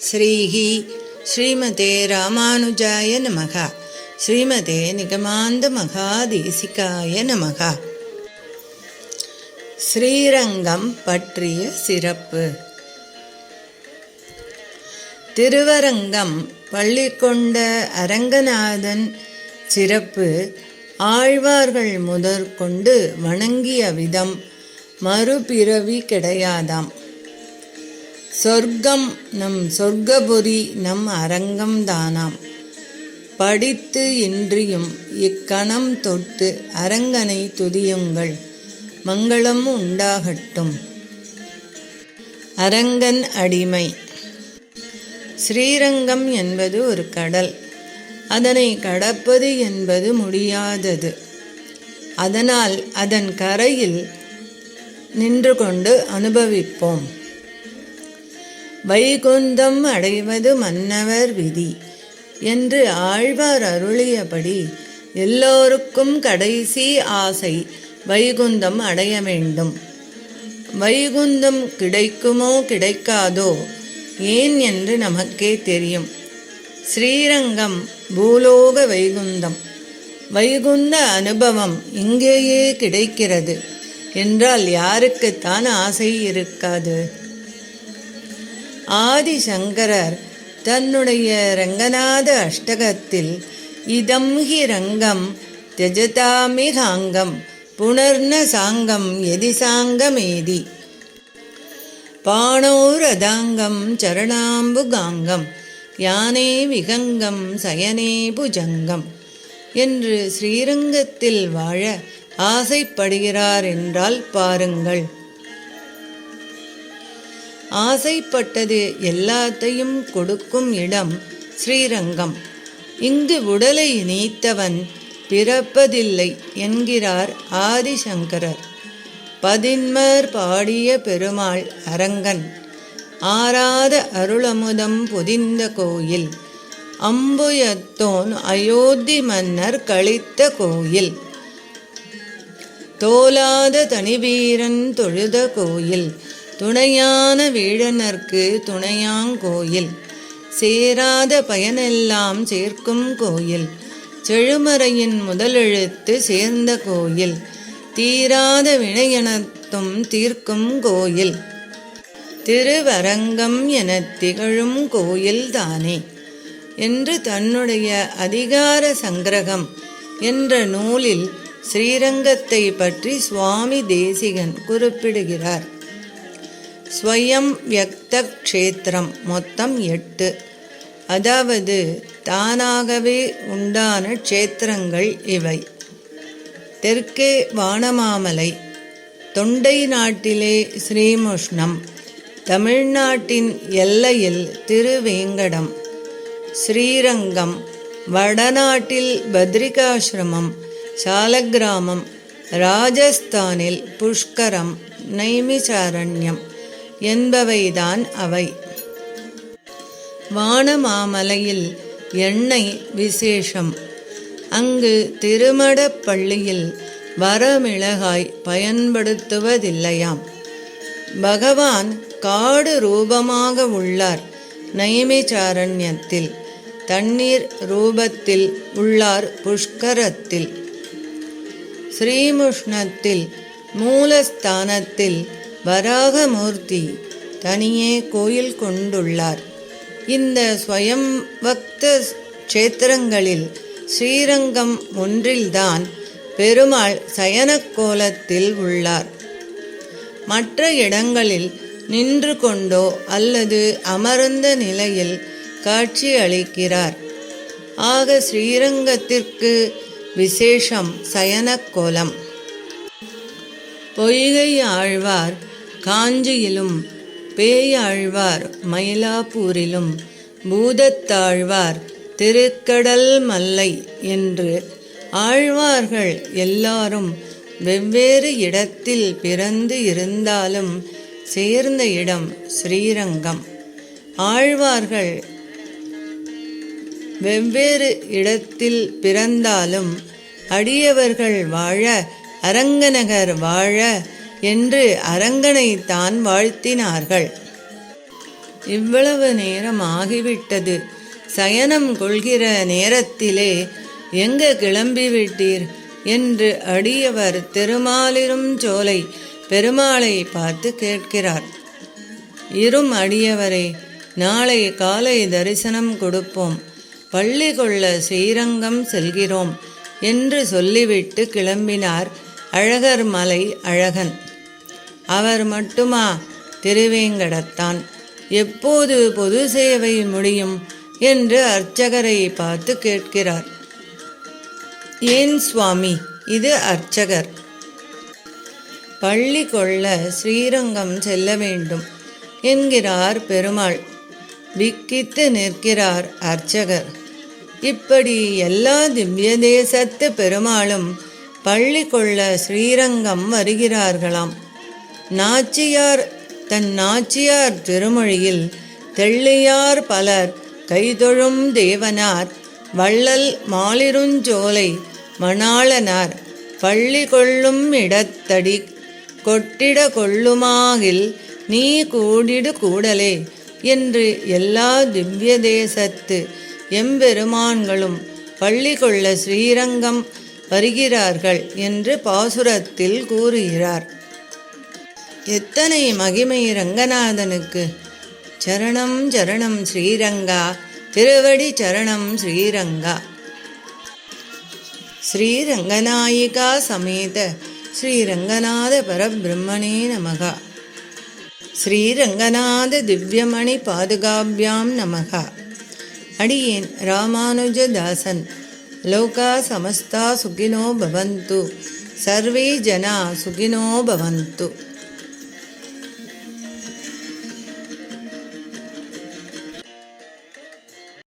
ஸ்ரீஹி ஸ்ரீமதே ராமானுஜாய நமக. ஸ்ரீமதே நிகமாந்த மகாதேசிகாய நமக. ஸ்ரீரங்கம் பற்றிய சிறப்பு. திருவரங்கம் பள்ளிக்கொண்ட அரங்கநாதன் சிறப்பு. ஆழ்வார்கள் முதற்கொண்டு வணங்கிய விதம் மறுபிறவி கிடையாதாம். சொர்க்கம் நம் சொர்க்கபுரி நம் அரங்கம் தானாம். படித்து இன்றியும் இக்கணம் தொட்டு அரங்கனை துதியுங்கள். மங்களம் உண்டாகட்டும். அரங்கன் அடிமை. ஸ்ரீரங்கம் என்பது ஒரு கடல். அதனை கடப்பது என்பது முடியாதது. அதனால் அதன் கரையில் நின்று கொண்டு அனுபவிப்போம். வைகுந்தம் அடைவது மன்னவர் விதி என்று ஆழ்வார் அருளியபடி எல்லோருக்கும் கடைசி ஆசை வைகுந்தம் அடைய வேண்டும். வைகுந்தம் கிடைக்குமோ கிடைக்காதோ ஏன் என்று நமக்கே தெரியும். ஸ்ரீரங்கம் பூலோக வைகுந்தம். வைகுந்த அனுபவம் இங்கேயே கிடைக்கிறது. என்றால் யாருக்குத்தான் ஆசை இருக்காது. ஆதிசங்கரர் தன்னுடைய ரங்கநாத அஷ்டகத்தில் இதம் ஹி ரங்கம் தியஜதாமிகாங்கம் புனர்ன சாங்கம் எதி சாங்கமேதி. பாணோரதாங்கம் சரணாம்புகாங்கம் யானே விகங்கம் சயனே புஜங்கம் என்று ஸ்ரீரங்கத்தில் வாழ ஆசைப்படுகிறார் என்றால் பாருங்கள். ஆசைப்பட்டது எல்லாத்தையும் கொடுக்கும் இடம் ஸ்ரீரங்கம். இங்கு உடலை நீத்தவன் பிறப்பதில்லை என்கிறார் ஆதிசங்கரர். பதின்மர் பாடிய பெருமாள் அரங்கன். ஆராத அருளமுதம் புதிந்த கோயில். அம்புயத்தோன் அயோத்தி மன்னர் கழித்த கோயில். தோலாத தனிவீரன் தொழுத கோயில். துணையான வீழனர்க்கு துணையாங்கோயில். சேராத பயனெல்லாம் சேர்க்கும் கோயில். செழுமறையின் முதலெழுத்து சேர்ந்த கோயில். தீராத வினையனத்தும் தீர்க்கும் கோயில். திருவரங்கம் எனத் திகழும் கோயில் தானே. என்று தன்னுடைய அதிகார சங்கிரகம் என்ற நூலில் ஸ்ரீரங்கத்தை பற்றி சுவாமி தேசிகன் குறிப்பிடுகிறார். ஸ்வயம் வியக்த க்ஷேத்திரம் மொத்தம் எட்டு. அதாவது தானாகவே உண்டான க்ஷேத்திரங்கள் இவை. தெற்கே வானமாமலை தொண்டை நாட்டிலே ஸ்ரீமுஷ்ணம் தமிழ்நாட்டின் எல்லையில் திருவேங்கடம் ஸ்ரீரங்கம் வடநாட்டில் பத்ரிகாசிரமம் சாலக்கிராமம் ராஜஸ்தானில் புஷ்கரம் நைமிசாரண்யம். என்பவைதான் அவை. வானமாமலையில் எண்ணெய் விசேஷம். அங்கு திருமடப்பள்ளியில் வரமிளகாய் பயன்படுத்துவதில்லையாம். பகவான் காடு ரூபமாக உள்ளார் நைமிச்சாரண்யத்தில் தண்ணீர் ரூபத்தில் உள்ளார் புஷ்கரத்தில். ஸ்ரீமுஷ்ணத்தில் மூலஸ்தானத்தில் வராகமூர்த்தி தனியே கோயில் கொண்டுள்ளார். இந்த ஸ்வயம் பக்த க்ஷேத்திரங்களில் ஸ்ரீரங்கம் ஒன்றில்தான் பெருமாள் சயனக் கோலத்தில் உள்ளார். மற்ற இடங்களில் நின்று கொண்டோ அல்லது அமர்ந்த நிலையில் காட்சி அளிக்கிறார் ஆக ஸ்ரீரங்கத்திற்கு விசேஷம் சயனக் கோலம் பொய்கை ஆழ்வார் காஞ்சியிலும் பேயாழ்வார் மயிலாப்பூரிலும் பூதத்தாழ்வார் திருக்கடல் மல்லை என்று ஆழ்வார்கள் எல்லாரும் வெவ்வேறு இடத்தில் பிறந்து இருந்தாலும் சேர்ந்த இடம் ஸ்ரீரங்கம். ஆழ்வார்கள் வெவ்வேறு இடத்தில் பிறந்தாலும் அடியவர்கள் வாழ அரங்கநகர் வாழ என்று அரங்கனைத்தான் வாழ்த்தினார்கள். இவ்வளவு நேரம் ஆகிவிட்டது சயனம் கொள்கிற நேரத்திலே எங்க கிளம்பி விட்டீர் என்று அடியவர் திருமாலிரும் சோலை பெருமாளை பார்த்து கேட்கிறார். இரும் அடியவரே நாளை காலை தரிசனம் கொடுப்போம். பள்ளி கொள்ள ஸ்ரீரங்கம் செல்கிறோம் என்று சொல்லிவிட்டு கிளம்பினார் அழகர் மலை அழகன். அவர் மட்டுமா? திருவேங்கடத்தான். எப்போது பொது சேவை முடியும் என்று அர்ச்சகரை பார்த்து கேட்கிறார். ஏன் சுவாமி? இது அர்ச்சகர். பள்ளி கொள்ள ஸ்ரீரங்கம் செல்ல வேண்டும் என்கிறார் பெருமாள். விக்கித்து நிற்கிறார் அர்ச்சகர். இப்படி எல்லா திவ்ய தேசத்து பெருமாளும் பள்ளி கொள்ள ஸ்ரீரங்கம் வருகிறார்களாம். நாச்சியார் தன் நாச்சியார் திருமொழியில் தெள்ளியார் பலர் கைதொழும் தேவனார் வள்ளல் மாலிருஞ்சோலை மணாளனார் பள்ளி கொள்ளும் இடத்தடி கொட்டிட கொள்ளுமாகில் நீ கூடிடு கூடலே என்று எல்லா திவ்ய தேசத்து எம்பெருமான்களும் பள்ளி கொள்ள ஸ்ரீரங்கம் வருகிறார்கள் என்று பாசுரத்தில் கூறுகிறார். எத்தனை மகிமை ரங்கநாதனுக்கு. சரணம் சரணம் ஸ்ரீரங்கா. திருவடி சரணம் ஸ்ரீரங்கா. ஸ்ரீரங்கநாயிகா சமேத. ஸ்ரீரங்கநாத பரபிரம்மணே நமகா. ஸ்ரீரங்கநாத திவ்யமணி பாதுகாபியாம் நமகா. அடியேன் ராமானுஜதாசன். லோகா சமஸ்தா சுகினோ பவந்து. சர்வே ஜனா சுகினோ பவந்து.